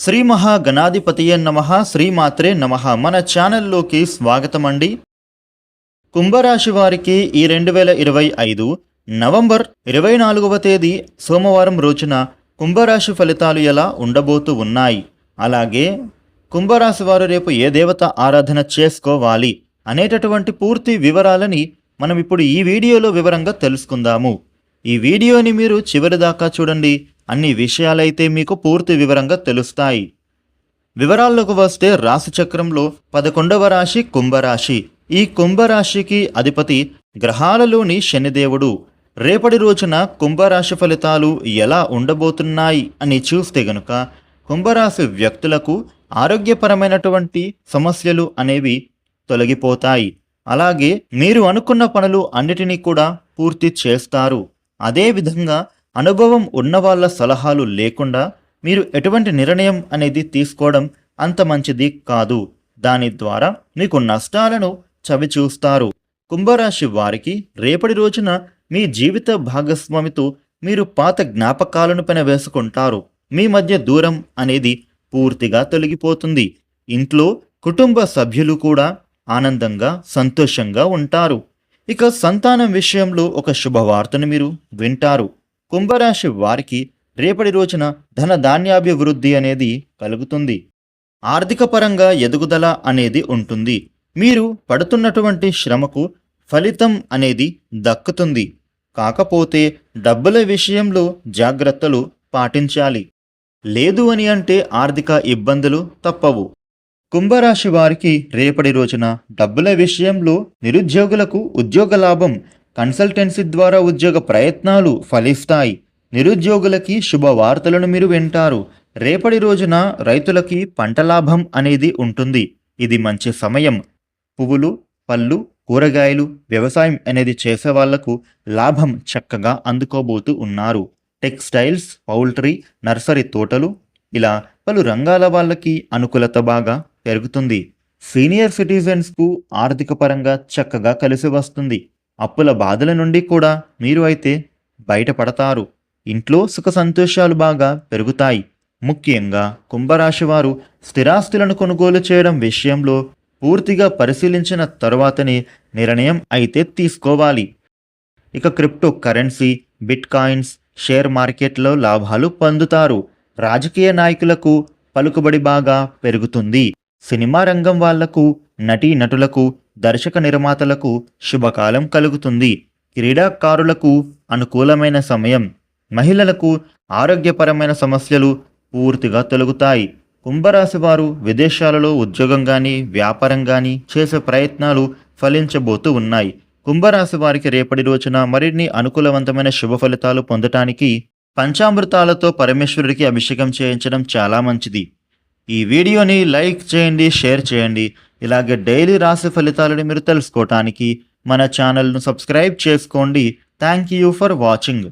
శ్రీ మహాగణాధిపతియ నమ శ్రీమాత్రే నమ. మన ఛానల్లోకి స్వాగతం అండి కుంభరాశి వారికి ఈ రెండు వేల ఇరవై ఐదు నవంబర్ ఇరవై నాలుగవ తేదీ సోమవారం రోజున కుంభరాశి ఫలితాలు ఎలా ఉండబోతూ ఉన్నాయి? అలాగే కుంభరాశి వారు రేపు ఏ దేవత ఆరాధన చేసుకోవాలి అనేటటువంటి పూర్తి వివరాలని మనం ఇప్పుడు ఈ వీడియోలో వివరంగా తెలుసుకుందాము. ఈ వీడియోని మీరు చివరి దాకా చూడండి. అన్ని విషయాలైతే మీకు పూర్తి వివరంగా తెలుస్తాయి. వివరాల్లోకి వస్తే రాశి చక్రంలో పదకొండవ రాశి కుంభరాశి. ఈ కుంభరాశికి అధిపతి గ్రహాలలోని శనిదేవుడు. రేపటి రోజున కుంభరాశి ఫలితాలు ఎలా ఉండబోతున్నాయి అని చూస్తే గనుక కుంభరాశి వ్యక్తులకు ఆరోగ్యపరమైనటువంటి సమస్యలు అనేవి తొలగిపోతాయి. అలాగే మీరు అనుకున్న పనులు అన్నిటినీ కూడా పూర్తి చేస్తారు. అదేవిధంగా అనుభవం ఉన్న వాళ్ళ సలహాలు లేకుండా మీరు ఎటువంటి నిర్ణయం అనేది తీసుకోవడం అంత మంచిది కాదు. దాని ద్వారా మీకు నష్టాలను చవిచూస్తారు. కుంభరాశి వారికి రేపటి రోజున మీ జీవిత భాగస్వామితో మీరు పాత జ్ఞాపకాలను పైన వేసుకుంటారు. మీ మధ్య దూరం అనేది పూర్తిగా తొలగిపోతుంది. ఇంట్లో కుటుంబ సభ్యులు కూడా ఆనందంగా సంతోషంగా ఉంటారు. ఇక సంతానం విషయంలో ఒక శుభవార్తను మీరు వింటారు. కుంభరాశి వారికి రేపటి రోజున ధన ధాన్యాభివృద్ధి అనేది కలుగుతుంది. ఆర్థిక పరంగా ఎదుగుదల అనేది ఉంటుంది. మీరు పడుతున్నటువంటి శ్రమకు ఫలితం అనేది దక్కుతుంది. కాకపోతే డబ్బుల విషయంలో జాగ్రత్తలు పాటించాలి. లేదు అని అంటే ఆర్థిక ఇబ్బందులు తప్పవు. కుంభరాశి వారికి రేపటి రోజున డబ్బుల విషయంలో నిరుద్యోగులకు ఉద్యోగ లాభం కన్సల్టెన్సీ ద్వారా ఉద్యోగ ప్రయత్నాలు ఫలిస్తాయి. నిరుద్యోగులకి శుభవార్తలను మీరు వింటారు. రేపటి రోజున రైతులకి పంట లాభం అనేది ఉంటుంది. ఇది మంచి సమయం. పువ్వులు పళ్ళు కూరగాయలు వ్యవసాయం అనేది చేసే వాళ్ళకు లాభం చక్కగా అందుకోబోతూ ఉన్నారు. టెక్స్టైల్స్ పౌల్ట్రీ నర్సరీ తోటలు ఇలా పలు రంగాల వాళ్ళకి అనుకూలత బాగా పెరుగుతుంది. సీనియర్ సిటిజన్స్కు ఆర్థిక పరంగా చక్కగా కలిసి వస్తుంది. అప్పుల బాధల నుండి కూడా మీరు అయితే బయటపడతారు. ఇంట్లో సుఖ సంతోషాలు బాగా పెరుగుతాయి. ముఖ్యంగా కుంభరాశి వారు స్థిరాస్తులను కొనుగోలు చేయడం విషయంలో పూర్తిగా పరిశీలించిన తరువాతనే నిర్ణయం అయితే తీసుకోవాలి. ఇక crypto currency bitcoins share మార్కెట్లో లాభాలు పొందుతారు. రాజకీయ నాయకులకు పలుకుబడి బాగా పెరుగుతుంది. సినిమా రంగం వాళ్ళకు నటీ నటులకు దర్శక నిర్మాతలకు శుభకాలం కలుగుతుంది. క్రీడాకారులకు అనుకూలమైన సమయం. మహిళలకు ఆరోగ్యపరమైన సమస్యలు పూర్తిగా తొలగుతాయి. కుంభరాశి వారు విదేశాలలో ఉద్యోగం కానీ వ్యాపారం కానీ చేసే ప్రయత్నాలు ఫలించబోతూ ఉన్నాయి. కుంభరాశి వారికి రేపటి రోజున మరిన్ని అనుకూలవంతమైన శుభ ఫలితాలు పొందటానికి పంచామృతాలతో పరమేశ్వరుడికి అభిషేకం చేయించడం చాలా మంచిది. ఈ వీడియోని లైక్ చేయండి షేర్ చేయండి. ఇలాగే డైలీ రాసే ఫలితాలను మీరు తెలుసుకోవటానికి మన ఛానల్ను సబ్స్క్రైబ్ చేసుకోండి. Thank you for watching.